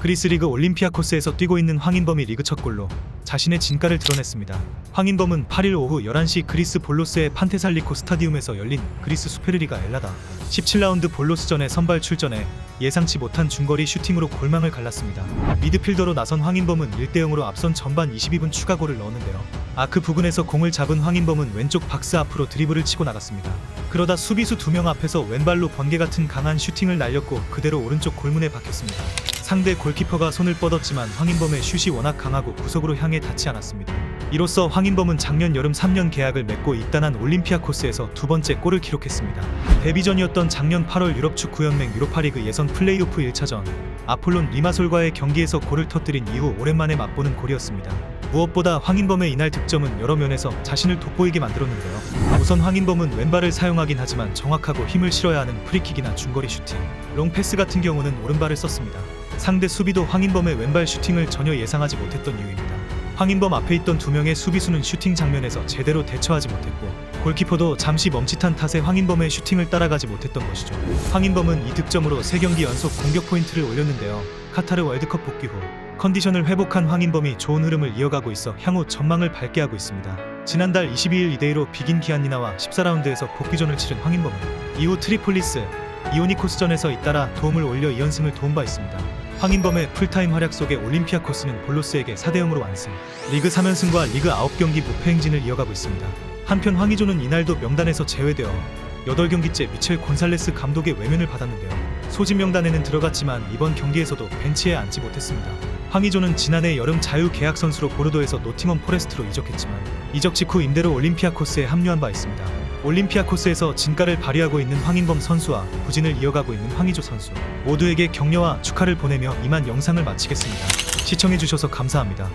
그리스 리그 올림피아코스에서 뛰고 있는 황인범이 리그 첫 골로 자신의 진가를 드러냈습니다. 황인범은 8일 오후 11시 그리스 볼로스의 판테살리코 스타디움에서 열린 그리스 수페르리가 엘라다 17라운드 볼로스전에 선발 출전해 예상치 못한 중거리 슈팅으로 골망을 갈랐습니다. 미드필더로 나선 황인범은 1대 0으로 앞선 전반 22분 추가골을 넣었는데요. 아크 부근에서 공을 잡은 황인범은 왼쪽 박스 앞으로 드리블을 치고 나갔습니다. 그러다 수비수 두 명 앞에서 왼발로 번개 같은 강한 슈팅을 날렸고 그대로 오른쪽 골문에 박혔습니다. 상대 골키퍼가 손을 뻗었지만 황인범의 슛이 워낙 강하고 구석으로 향해 닿지 않았습니다. 이로써 황인범은 작년 여름 3년 계약을 맺고 입단한 올림피아 코스에서 두 번째 골을 기록했습니다. 데뷔전이었던 작년 8월 유럽 축구연맹 유로파리그 예선 플레이오프 1차전 아폴론 리마솔과의 경기에서 골을 터뜨린 이후 오랜만에 맛보는 골이었습니다. 무엇보다 황인범의 이날 득점은 여러 면에서 자신을 돋보이게 만들었는데요. 우선 황인범은 왼발을 사용하긴 하지만 정확하고 힘을 실어야 하는 프리킥이나 중거리 슈팅, 롱패스 같은 경우는 오른발을 썼습니다. 상대 수비도 황인범의 왼발 슈팅을 전혀 예상하지 못했던 이유입니다. 황인범 앞에 있던 두 명의 수비수는 슈팅 장면에서 제대로 대처하지 못했고 골키퍼도 잠시 멈칫한 탓에 황인범의 슈팅을 따라가지 못했던 것이죠. 황인범은 이 득점으로 3경기 연속 공격 포인트를 올렸는데요. 카타르 월드컵 복귀 후 컨디션을 회복한 황인범이 좋은 흐름을 이어가고 있어 향후 전망을 밝게 하고 있습니다. 지난달 22일 2대2로 비긴 기안니나와 14라운드에서 복귀전을 치른 황인범은 이후 트리폴리스, 이오니코스전에서 잇따라 도움을 올려 2연승을 도운 바 있습니다. 황인범의 풀타임 활약 속에 올림피아코스는 볼로스에게 4대 0으로 완승. 리그 3연승과 리그 9경기 무패 행진을 이어가고 있습니다. 한편 황의조는 이날도 명단에서 제외되어 8경기째 미첼 곤살레스 감독의 외면을 받았는데요. 소집 명단에는 들어갔지만 이번 경기에서도 벤치에 앉지 못했습니다. 황의조는 지난해 여름 자유 계약 선수로 보르도에서 노팅엄 포레스트로 이적했지만 이적 직후 임대로 올림피아코스에 합류한 바 있습니다. 올림피아 코스에서 진가를 발휘하고 있는 황인범 선수와 부진을 이어가고 있는 황의조 선수 모두에게 격려와 축하를 보내며 이만 영상을 마치겠습니다. 시청해주셔서 감사합니다.